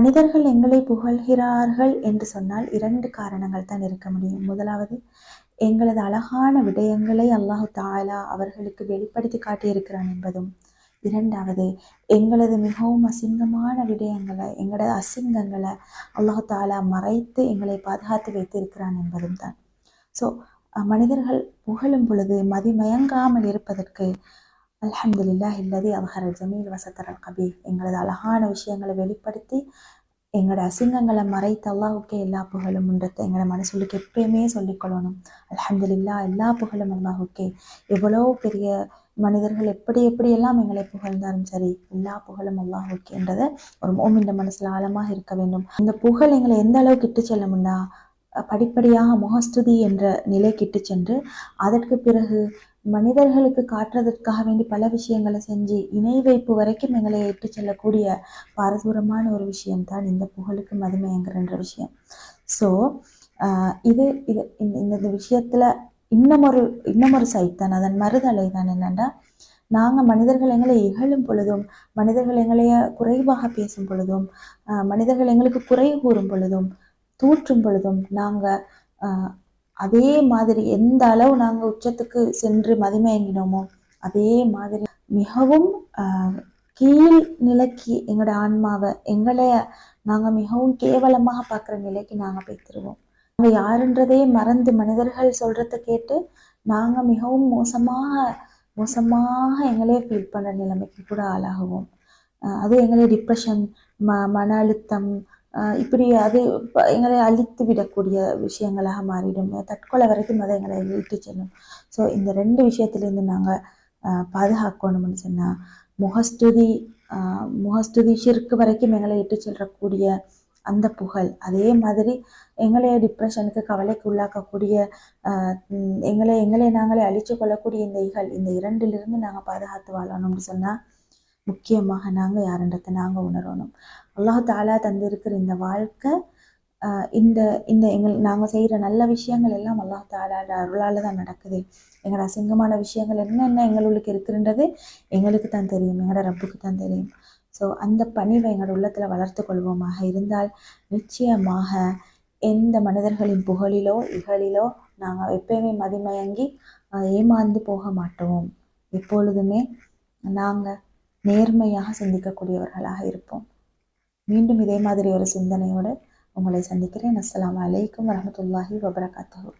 மனிதர்கள் எங்களை புகழ்கிறார்கள் என்று சொன்னால் இரண்டு காரணங்கள் தான் இருக்க முடியும். முதலாவது எங்களது அழகான விடயங்களை அல்லாஹு தாலா அவர்களுக்கு வெளிப்படுத்தி காட்டியிருக்கிறான் என்பதும். இரண்டாவது எங்களது மிகவும் அசிங்கமான விடயங்களை எங்களது அசிங்கங்களை அல்லாஹு தாலா மறைத்து எங்களை பாதுகாத்து வைத்திருக்கிறான் என்பதும் தான். ஸோ மனிதர்கள் புகழும் பொழுது மதிமயங்காமல் இருப்பதற்கு அல்ஹம்துலில்லா இல்லதி அவஹர் ஜமீல் வசத்தரல் கபீர். எங்களது அழகான விஷயங்களை வெளிப்படுத்தி எங்களோட அசிங்கங்களை மறைத்து அல்லாஹுக்கே எல்லா புகழும் உண்டத்தை எங்களை மனசுக்கு எப்பயுமே சொல்லிக்கொள்ளணும் அல்ஹம்துலில்லா எல்லா புகழும் அல்லாஹுக்கே. எவ்வளோ பெரிய மனிதர்கள் எப்படி எப்படியெல்லாம் எங்களை புகழ்ந்தாலும் சரி எல்லா புகழும் அல்லாஹுக்கேன்றதை ஒரு மோமின்ற மனசில் ஆழமாக இருக்க வேண்டும். இந்த புகழ் எங்களை எந்த அளவுக்கு இட்டு செல்லும்னா படிப்படியாக முகஸ்துதி என்ற நிலைக்கிட்டு சென்று அதற்கு பிறகு மனிதர்களுக்கு காட்டுறதற்காக வேண்டி பல விஷயங்களை செஞ்சு இணை வைப்பு வரைக்கும் எங்களை இட்டு செல்லக்கூடிய பாரதூரமான ஒரு விஷயம்தான் இந்த புகழுக்கு மதிமையங்கிறன்ற விஷயம். ஸோ இது இது இந்த இந்த விஷயத்தில் இன்னமொரு இன்னமொரு சைட் தான். அதன் மறுதலை தான் என்னென்னா நாங்கள் மனிதர்கள் எங்களை இகழும் பொழுதும் மனிதர்கள் எங்களைய குறைவாக பேசும் பொழுதும் மனிதர்கள் எங்களுக்கு குறை கூறும் பொழுதும் தூற்றும் பொழுதும் நாங்கள் அதே மாதிரி எந்த அளவு நாங்கள் உச்சத்துக்கு சென்று மதிமயங்கினோமோ அதே மாதிரி மிகவும் கீழ் நிலைக்கு எங்களோட ஆன்மாவை எங்களை நாங்கள் மிகவும் கேவலமாக பார்க்குற நிலைக்கு நாங்கள் போய்த்திருவோம் நாங்கள் யாருன்றதே மறந்து மனிதர்கள் சொல்கிறத கேட்டு நாங்கள் மிகவும் மோசமாக மோசமாக எங்களே ஃபீல் பண்ணுற நிலைமைக்கு கூட ஆளாகுவோம். அது எங்களே டிப்ரெஷன் ம மன அழுத்தம் இப்படி அது எங்களை அழித்து விடக்கூடிய விஷயங்களாக மாறிடும். தற்கொலை வரைக்கும் அதை எங்களை இழுத்து செல்லும். ஸோ இந்த ரெண்டு விஷயத்துலேருந்து நாங்கள் பாதுகாக்கணும்னு சொன்னால் முகஸ்துதி முகஸ்துதி சிறுக்கு வரைக்கும் எங்களை இட்டு செல்லக்கூடிய அந்த புகழ் அதே மாதிரி எங்களைய டிப்ரெஷனுக்கு கவலைக்கு உள்ளாக்கக்கூடிய எங்களை எங்களை நாங்களே அழித்து கொள்ளக்கூடிய இந்த இகழ் இந்த இரண்டிலிருந்து நாங்கள் பாதுகாத்து வாழணும்னு சொன்னால் முக்கியமாக நாங்கள் யாருன்றதை நாங்கள் உணரணும். அல்லாஹ் தாலா தந்திருக்கிற இந்த வாழ்க்கை இந்த இந்த எங்கள் நாங்கள் செய்கிற நல்ல விஷயங்கள் எல்லாம் அல்லாஹ் தாலா அருளால் தான் நடக்குது. எங்களோட அசிங்கமான விஷயங்கள் என்னென்ன எங்களுக்கு இருக்குன்றது எங்களுக்கு தான் தெரியும். எங்களோட ரப்புக்கு தான் தெரியும். ஸோ அந்த பணிவை எங்களோட உள்ளத்தில் வளர்த்து கொள்வோமாக இருந்தால் நிச்சயமாக எந்த மனிதர்களின் புகழிலோ இகழிலோ நாங்கள் எப்பயுமே மதிமயங்கி ஏமாந்து போக மாட்டோம். எப்பொழுதுமே நாங்கள் நேர்மையாக சிந்திக்கக்கூடியவர்களாக இருப்போம். மீண்டும் இதே மாதிரி ஒரு சிந்தனையோடு உங்களை சந்திக்கிறேன். அஸ்லாம் அலைக்கும் வரமத்துல்லாஹி வபரகாத்தூர்